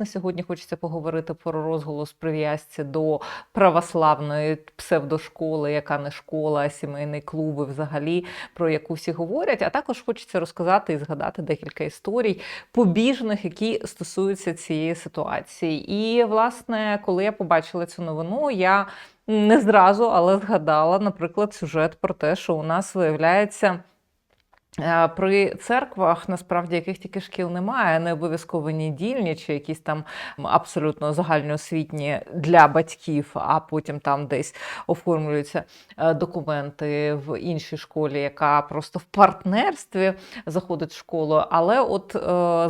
власне сьогодні хочеться поговорити про розголос прив'язці до православної псевдошколи, яка не школа, а сімейний клуб, і взагалі про яку всі говорять. А також хочеться розказати і згадати декілька історій побіжних, які стосуються цієї ситуації. І власне, коли я побачила цю новину, я не зразу, але згадала, наприклад, сюжет про те, що у нас виявляється. Е, При церквах, насправді, яких тільки шкіл немає, не обов'язково недільні чи якісь там абсолютно загальноосвітні для батьків, а потім там десь оформлюються е, документи в іншій школі, яка просто в партнерстві заходить в школу. Але, от е,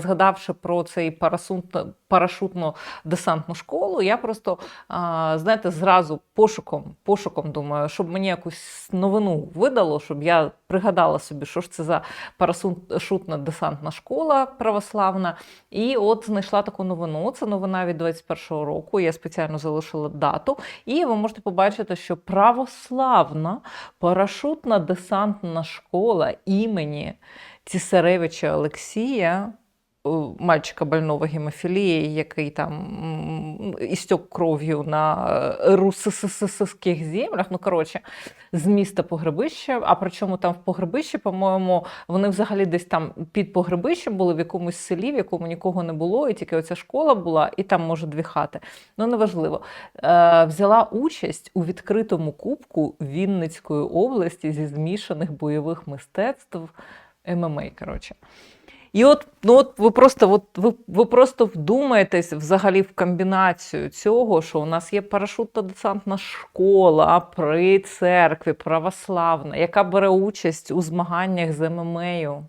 згадавши про цей парасунт- парашутно-десантну школу, я просто знаєте, зразу пошуком, пошуком думаю, щоб мені якусь новину видало, щоб я пригадала собі, що ж це за парашутно-десантна школа православна. І от знайшла таку новину. Це новина від 21-го року. Я спеціально залишила дату. І ви можете побачити, що православна парашутно-десантна школа імені Цісаревича Олексія мальчика больного гемофілії, який там істек кров'ю на е, русских землях. Ну, коротше, з міста Погребище. А причому там в Погребищі, по-моєму, вони взагалі десь там під Погребищем були в якомусь селі, в якому нікого не було, і тільки оця школа була, і там, може, дві хати. Ну, неважливо. Е, взяла участь у відкритому кубку Вінницької області зі змішаних бойових мистецтв ММА, коротше. І от, ну от ви просто, от ви, ви просто вдумаєтесь взагалі в комбінацію цього, що у нас є парашутно-десантна школа при церкві православна, яка бере участь у змаганнях з ММА.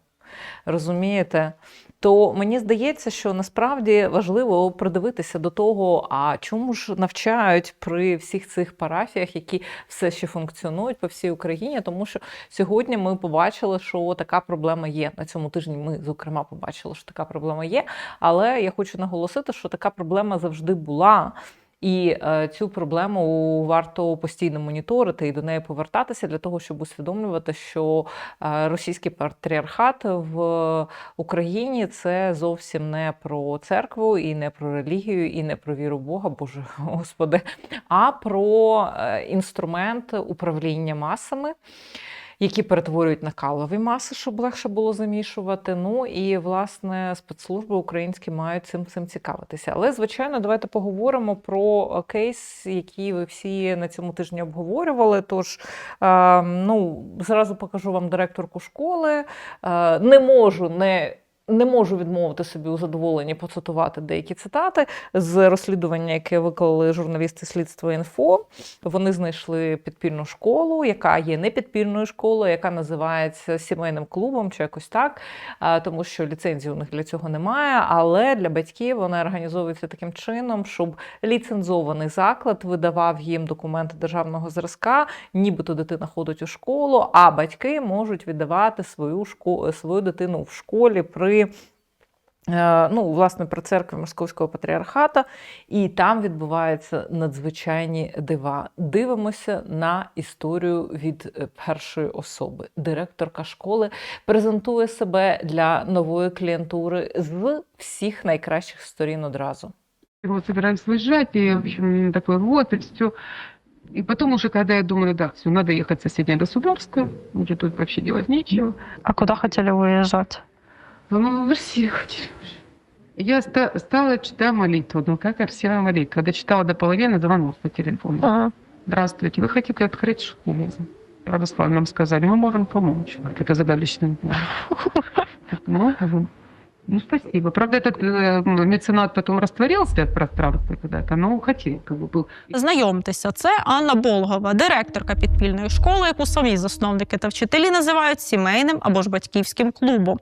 Розумієте? То мені здається, що насправді важливо придивитися до того, а чому ж навчають при всіх цих парафіях, які все ще функціонують по всій Україні, тому що сьогодні ми побачили, що така проблема є. На цьому тижні ми, зокрема, побачили, що така проблема є. Але я хочу наголосити, що така проблема завжди була. І е, цю проблему варто постійно моніторити і до неї повертатися для того, щоб усвідомлювати, що е, російський патріархат в Україні це зовсім не про церкву, і не про релігію, і не про віру Бога, Боже Господи, а про е, інструмент управління масами які перетворюють на калові маси, щоб легше було замішувати. Ну і власне спецслужби українські мають цим цим цікавитися. Але звичайно, давайте поговоримо про кейс, який ви всі на цьому тижні обговорювали. Тож е, ну зразу покажу вам директорку школи. Е, не можу не. Не можу відмовити собі у задоволенні поцитувати деякі цитати з розслідування, яке виклали журналісти слідства інфо. Вони знайшли підпільну школу, яка є не підпільною школою, яка називається сімейним клубом чи якось так, тому що ліцензії у них для цього немає. Але для батьків вона організовується таким чином, щоб ліцензований заклад видавав їм документи державного зразка, нібито дитина ходить у школу, а батьки можуть віддавати свою школу, свою дитину в школі при. Е, Ну, власне, при церкві Московського патріархата, і там відбуваються надзвичайні дива. Дивимося на історію від е, першої особи. Директорка школи презентує себе для нової клієнтури з всіх найкращих сторін одразу. Вот собираемся выезжать, и, в общем, такой вот, и все. И потом уже, когда я думаю, да, все, надо ехать в соседнее государство, уже тут вообще делать нечего. А куда хотели уезжать? Ну, в Россию хотели уже. Я ста- стала читать молитву, ну как красивая молитва. Когда читала до половины, звонок по телефону. Ага. Здравствуйте, вы хотите открыть школу? Православно нам сказали, мы можем помочь. Только загадочно. Ну, говорю, ну, спасибо. Правда, этот э, меценат потом растворился в пространстве куда-то, но хотел, как бы был. Знайомтеся, це Анна Болгова, директорка підпільної школи, яку самі засновники та вчителі називають сімейним або ж батьківським клубом.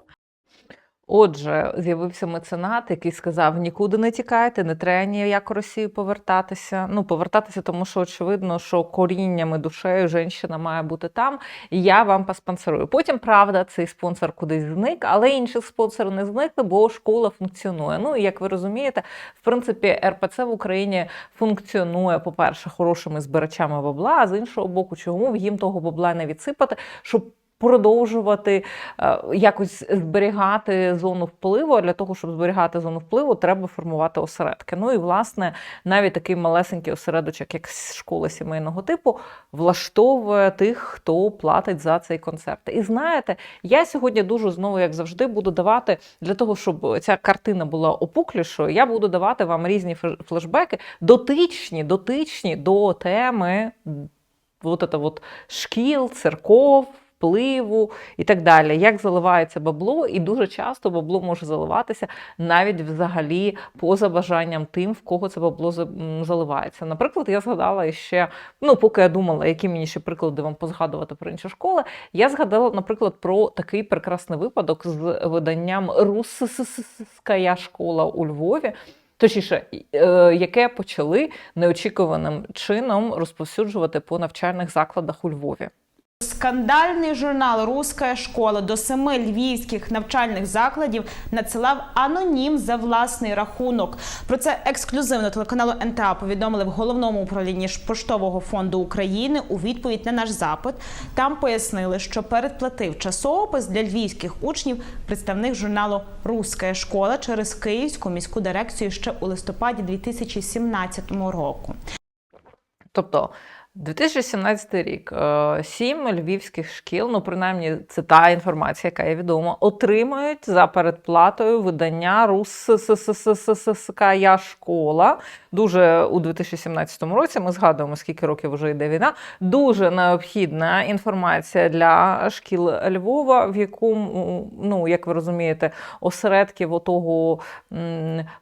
Отже, з'явився меценат, який сказав: нікуди не тікайте, не треба ніяк Росію повертатися. Ну, повертатися, тому що очевидно, що коріннями душею жінка має бути там, і я вам поспонсорую. Потім, правда, цей спонсор кудись зник, але інші спонсори не зникли, бо школа функціонує. Ну і як ви розумієте, в принципі, РПЦ в Україні функціонує, по-перше, хорошими збирачами бабла, а з іншого боку, чому їм того бабла не відсипати, щоб продовжувати е, якось зберігати зону впливу. А для того, щоб зберігати зону впливу, треба формувати осередки. Ну і власне навіть такий малесенький осередочок, як школа сімейного типу, влаштовує тих, хто платить за цей концерт. І знаєте, я сьогодні дуже знову, як завжди, буду давати для того, щоб ця картина була опуклішою. Я буду давати вам різні флешбеки, дотичні, дотичні до теми вот это вот шкіл, церков. Впливу і так далі, як заливається бабло, і дуже часто бабло може заливатися навіть взагалі поза бажанням тим, в кого це бабло за- заливається. Наприклад, я згадала ще, ну поки я думала, які мені ще приклади вам позгадувати про інші школи, я згадала, наприклад, про такий прекрасний випадок з виданням Русская школа у Львові. Точніше, е, яке почали неочікуваним чином розповсюджувати по навчальних закладах у Львові. Скандальний журнал Руська школа до семи львівських навчальних закладів надсилав анонім за власний рахунок. Про це ексклюзивно телеканалу НТА повідомили в головному управлінні поштового фонду України у відповідь на наш запит. Там пояснили, що передплатив часопис для львівських учнів представник журналу Руська школа через Київську міську дирекцію ще у листопаді 2017 року. Тобто 2017 рік е, сім львівських шкіл, ну принаймні це та інформація, яка є відома, отримують за передплатою видання Руссская школа. Дуже у 2017 році ми згадуємо, скільки років вже йде війна. Дуже необхідна інформація для шкіл Львова, в якому, ну як ви розумієте, осередків отого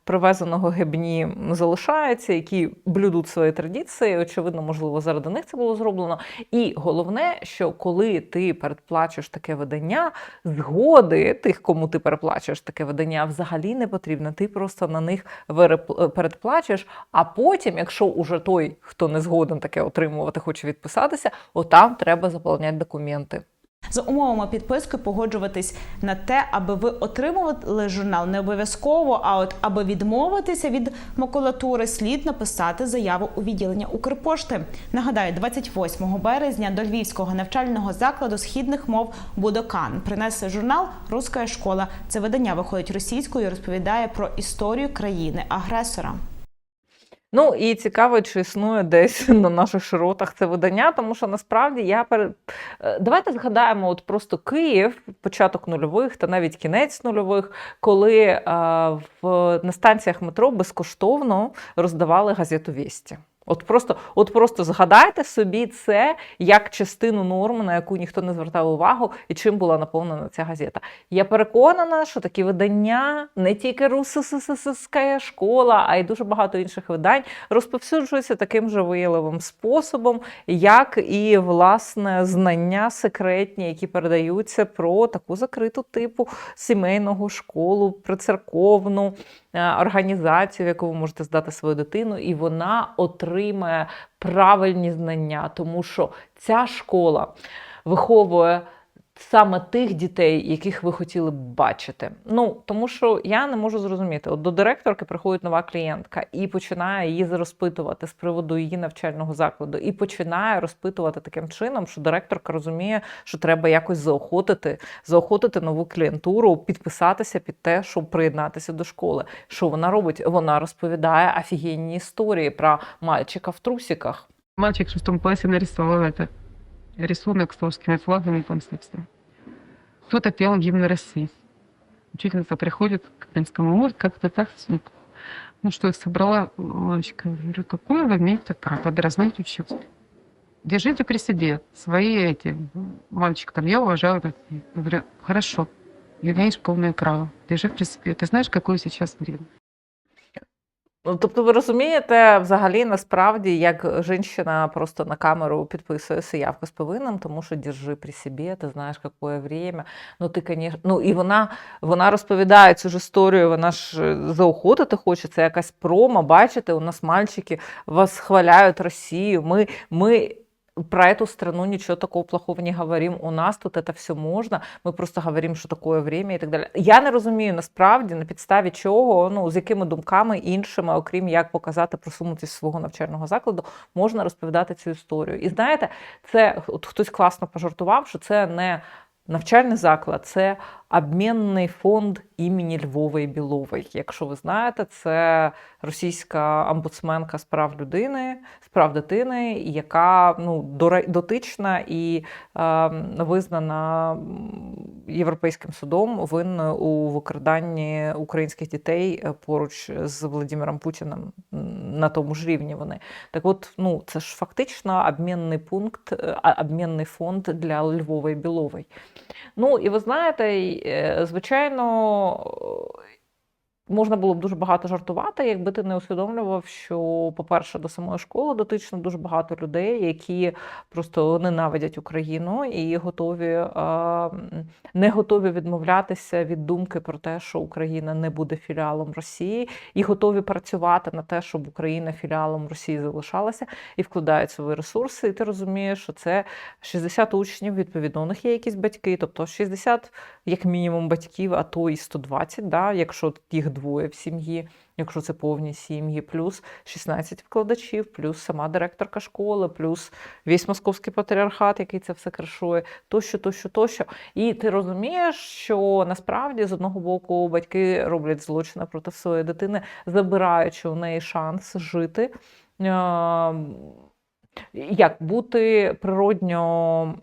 привезеного гебні залишаються, які блюдуть свої традиції. Очевидно, можливо, заради них це було зроблено. І головне, що коли ти передплачуєш таке видання, згоди тих, кому ти переплачуєш таке видання, взагалі не потрібно. Ти просто на них верепл- передплачуєш. А потім, якщо уже той, хто не згоден таке отримувати, хоче відписатися, отам треба заповняти документи. За умовами підписки погоджуватись на те, аби ви отримували журнал не обов'язково, а от аби відмовитися від макулатури, слід написати заяву у відділення Укрпошти. Нагадаю, 28 березня до Львівського навчального закладу східних мов Будокан принесли журнал Руська школа. Це видання виходить російською, і розповідає про історію країни агресора. Ну і цікаво, чи існує десь на наших широтах це видання, тому що насправді я перед Е, давайте згадаємо, от просто Київ, початок нульових та навіть кінець нульових, коли е, в на станціях метро безкоштовно роздавали газету «Вісті». От просто, от просто згадайте собі це як частину норми, на яку ніхто не звертав увагу, і чим була наповнена ця газета. Я переконана, що такі видання не тільки Руссская школа, а й дуже багато інших видань розповсюджуються таким же виявливим способом, як і власне знання секретні, які передаються про таку закриту типу сімейного школу, прицерковну е, організацію, в яку ви можете здати свою дитину, і вона отримає правильні знання, тому що ця школа виховує. Саме тих дітей, яких ви хотіли б бачити. Ну тому що я не можу зрозуміти. От до директорки приходить нова клієнтка і починає її розпитувати з приводу її навчального закладу, і починає розпитувати таким чином, що директорка розуміє, що треба якось заохотити, заохотити нову клієнтуру, підписатися під те, щоб приєднатися до школи. Що вона робить? Вона розповідає офігенні історії про мальчика в трусиках. Мальчик в шестом классе нарисовал это рисунок с русскими флагами и концепцией. Кто-то пел гимн России. Учительница приходит к Клинскому, может, как-то так. Ну что, я собрала мальчика. Говорю, какое вы имеете право подразнить учителя? Держите при себе свои эти. Мальчик там, я уважаю Россию. Говорю, хорошо, имеешь полное право. Держи при себе. Ты знаешь, какое сейчас время? Ну, тобто, ви розумієте, взагалі, насправді, як жінка просто на камеру підписує явка з повинним, тому що держи при собі, ти знаєш, яке время. Ну, ти, конечно... ну і вона, вона розповідає цю ж історію, вона ж е, заохотити хоче, це якась промо. Бачите, у нас мальчики вас хваляють Росію. Ми, ми про эту страну ничего такого плохого не говорим. У нас тут это все можна. Ми просто говоримо, що такое время і так далі. Я не розумію насправді на підставі чого, ну з якими думками іншими, окрім як показати просунутість свого навчального закладу, можна розповідати цю історію. І знаєте, це от хтось класно пожартував, що це не Навчальний заклад це обмінний фонд імені Львової Білової. Якщо ви знаєте, це російська омбудсменка з прав людини, з прав дитини, яка ну, дотична і е, визнана Європейським судом винною у викраданні українських дітей е, поруч з Володимиром Путіним на тому ж рівні вони. Так от, ну, це ж фактично обмінний пункт, е, обмінний фонд для Львової Білової. Ну, і ви знаєте, звичайно, можна було б дуже багато жартувати, якби ти не усвідомлював, що, по-перше, до самої школи дотично дуже багато людей, які просто ненавидять Україну і готові е, не готові відмовлятися від думки про те, що Україна не буде філіалом Росії, і готові працювати на те, щоб Україна філіалом Росії залишалася, і вкладають свої ресурси. І ти розумієш, що це 60 учнів, відповідно, у них є якісь батьки, тобто 60 як мінімум батьків, а то і 120, да, якщо їх двоє в сім'ї, якщо це повні сім'ї, плюс 16 викладачів, плюс сама директорка школи, плюс весь московський патріархат, який це все кришує, тощо, тощо, тощо. І ти розумієш, що насправді з одного боку батьки роблять злочини проти своєї дитини, забираючи у неї шанс жити. Е, Як бути природньо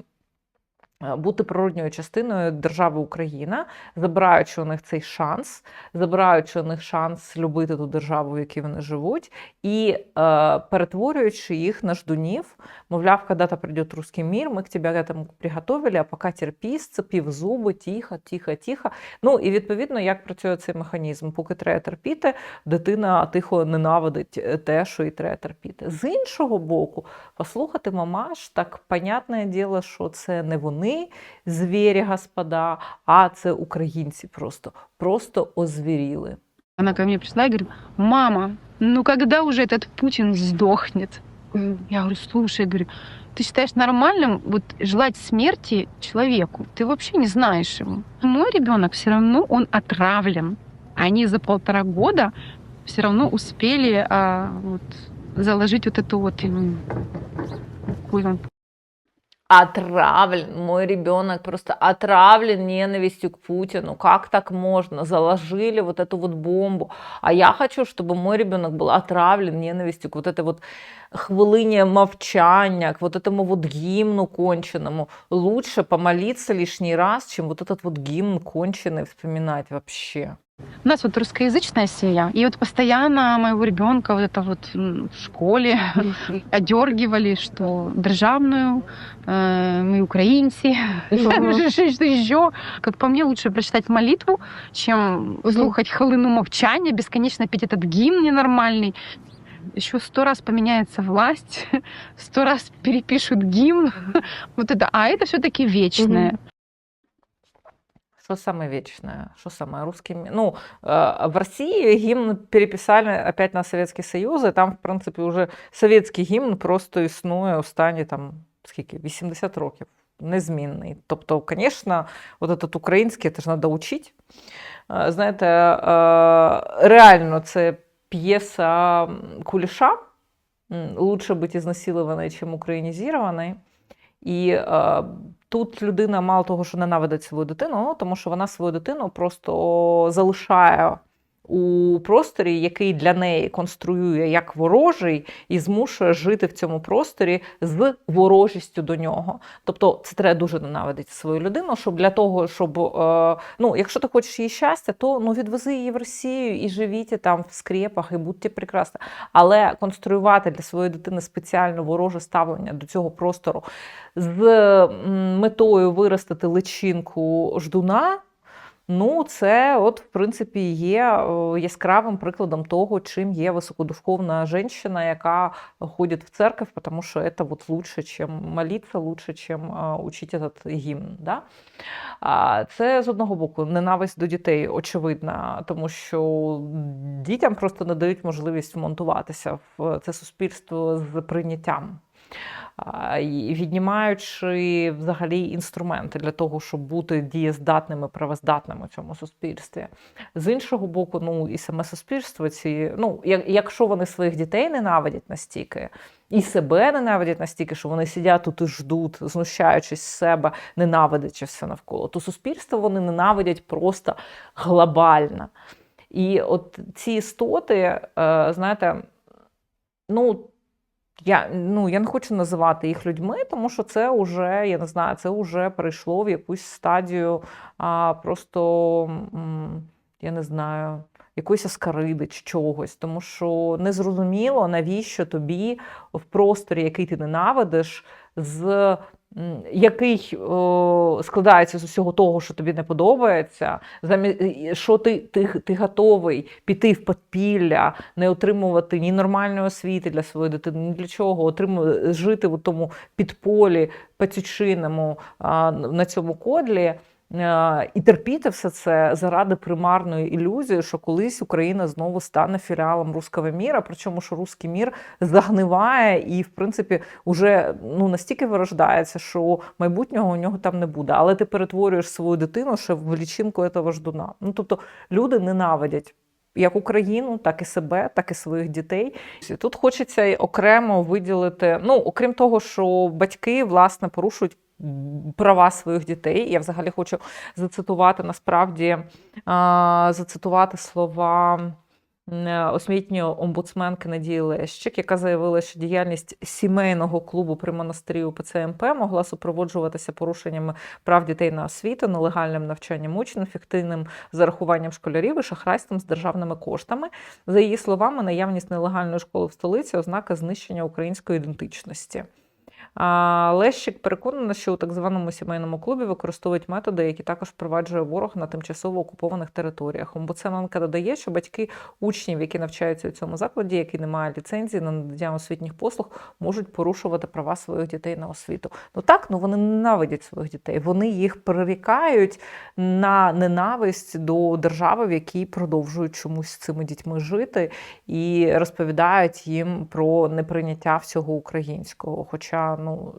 бути природньою частиною держави Україна, забираючи у них цей шанс, забираючи у них шанс любити ту державу, в якій вони живуть, і е, перетворюючи їх на ждунів, мовляв, когда-то придет русский мир, ми к тебе к этому приготовили, а поки терпі, сцепів зуби, тихо, тихо, тихо. Ну і відповідно, як працює цей механізм, поки треба терпіти, дитина тихо ненавидить те, що і треба терпіти. З іншого боку, послухати мамаш, так понятне діло, що це не вони звірі, господа, а це українці просто, просто озвіріли. Она ко мне пришла и говорит, мама, ну когда уже этот Путин сдохнет? Я говорю, слушай, говорю, ты считаешь нормальным вот желать смерти человеку? Ты вообще не знаешь его. Мой ребенок все равно, он отравлен. Они за полтора года все равно успели а, вот, заложить вот эту вот м, какую он Отравлен, мой ребенок просто отравлен ненавистью к Путину. Как так можно? Заложили вот эту вот бомбу. А я хочу, чтобы мой ребенок был отравлен ненавистью к вот этой вот хвилине мовчания, к вот этому вот гимну конченому. Лучше помолиться лишний раз, чем вот этот вот гимн конченый вспоминать вообще. У нас вот русскоязычная семья, и вот постоянно моего ребенка вот это вот в школе одергивали, что державную, э, мы украинцы, что еще. Как по мне, лучше прочитать молитву, чем слухать хвилину мовчания, бесконечно петь этот гимн ненормальный. Еще сто раз поменяется власть, сто раз перепишут гимн. Вот это, а это все-таки вечное. Что самое вечное? Что самое русский? Ну, э, в России гимн переписали опять на Советский Союз, и там, в принципе, уже советский гімн просто існує останні там скільки 80 років. Незмінний. Тобто, звісно, от этот український це ж треба учити. Е, Знаєте, е, реально це п'єса Куліша. Лучше бути ізнасилованою, чим українізованою. І тут людина мало того, що ненавидить свою дитину, ну, тому що вона свою дитину просто залишає у просторі, який для неї конструює як ворожий, і змушує жити в цьому просторі з ворожістю до нього. Тобто це треба дуже ненавидити свою людину, щоб для того, щоб е, ну, якщо ти хочеш її щастя, то ну відвези її в Росію і живіть там в скрепах, і будьте прекрасні. Але конструювати для своєї дитини спеціально вороже ставлення до цього простору з метою виростити личинку ждуна. Ну, це, от, в принципі, є е, яскравим прикладом того, чим є високодуховна жінка, яка ходить в церковь, тому що це от лучше, чим молитися, лучше, чим е, учити этот гімн. Да? Це з одного боку ненависть до дітей, очевидна, тому що дітям просто не дають можливість вмонтуватися в це суспільство з прийняттям. Віднімаючи взагалі інструменти для того, щоб бути дієздатними, правоздатними в цьому суспільстві. З іншого боку, ну і саме суспільство, ці, ну, якщо вони своїх дітей ненавидять настільки, і себе ненавидять настільки, що вони сидять тут і ждуть, знущаючись з себе, ненавидячи все навколо, то суспільство вони ненавидять просто глобально. І от ці істоти, е, знаєте, ну. Я, ну, я не хочу називати їх людьми, тому що це вже, я не знаю, це вже перейшло в якусь стадію а, просто, я не знаю, якоїсь аскариди чи чогось. Тому що незрозуміло, навіщо тобі в просторі, який ти ненавидиш, з який о, складається з усього того, що тобі не подобається, що ти, ти, ти готовий піти в підпілля, не отримувати ні нормальної освіти для своєї дитини, ні для чого, отримувати, жити в тому підполі пацючиному на цьому кодлі. Е, І терпіти все це заради примарної ілюзії, що колись Україна знову стане філіалом руського міра, причому що руський мір загниває і, в принципі, вже ну настільки вирождається, що майбутнього у нього там не буде. Але ти перетворюєш свою дитину ще в лічинку цього ждуна. Ну тобто люди ненавидять. Як Україну, так і себе, так і своїх дітей. Тут хочеться окремо виділити. Ну, окрім того, що батьки власне порушують права своїх дітей. Я взагалі хочу зацитувати насправді зацитувати слова освітньої омбудсменки Надії Лещик, яка заявила, що діяльність сімейного клубу при монастирі УПЦ МП могла супроводжуватися порушеннями прав дітей на освіту, нелегальним навчанням учнів, фіктивним зарахуванням школярів і шахрайством з державними коштами. За її словами, наявність нелегальної школи в столиці ознака знищення української ідентичності. Лещик переконана, що у так званому сімейному клубі використовують методи, які також впроваджує ворог на тимчасово окупованих територіях. Омбудсменка додає, що батьки учнів, які навчаються у цьому закладі, які не мають ліцензії на надання освітніх послуг, можуть порушувати права своїх дітей на освіту. Ну так, ну вони ненавидять своїх дітей. Вони їх перерікають на ненависть до держави, в якій продовжують чомусь цими дітьми жити, і розповідають їм про неприйняття всього українського. Хоча, ну.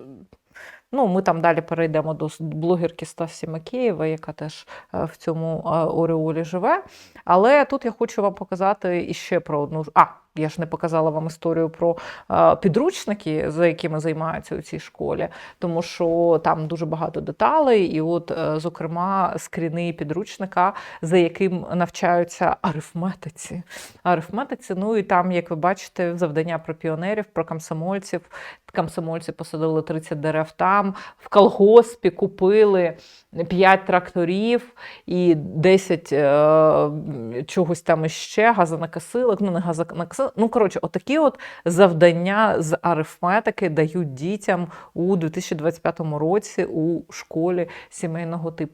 Ну, ми там далі перейдемо до блогерки Стасі Макеєва, яка теж е, в цьому е, ореолі живе. Але тут я хочу вам показати іще про одну. А, я ж не показала вам історію про е, підручники, за якими займаються у цій школі, тому що там дуже багато деталей, і от, е, зокрема, скріни підручника, за яким навчаються арифметиці. Арифметиці, ну і там, як ви бачите, завдання про піонерів, про комсомольців. Комсомольці посадили 30 дерев там, в колгоспі купили 5 тракторів і 10 е, чогось там іще, газонокосилок, ну не газонокосилок. Ну, коротше, отакі от завдання з арифметики дають дітям у 2025 році у школі сімейного типу.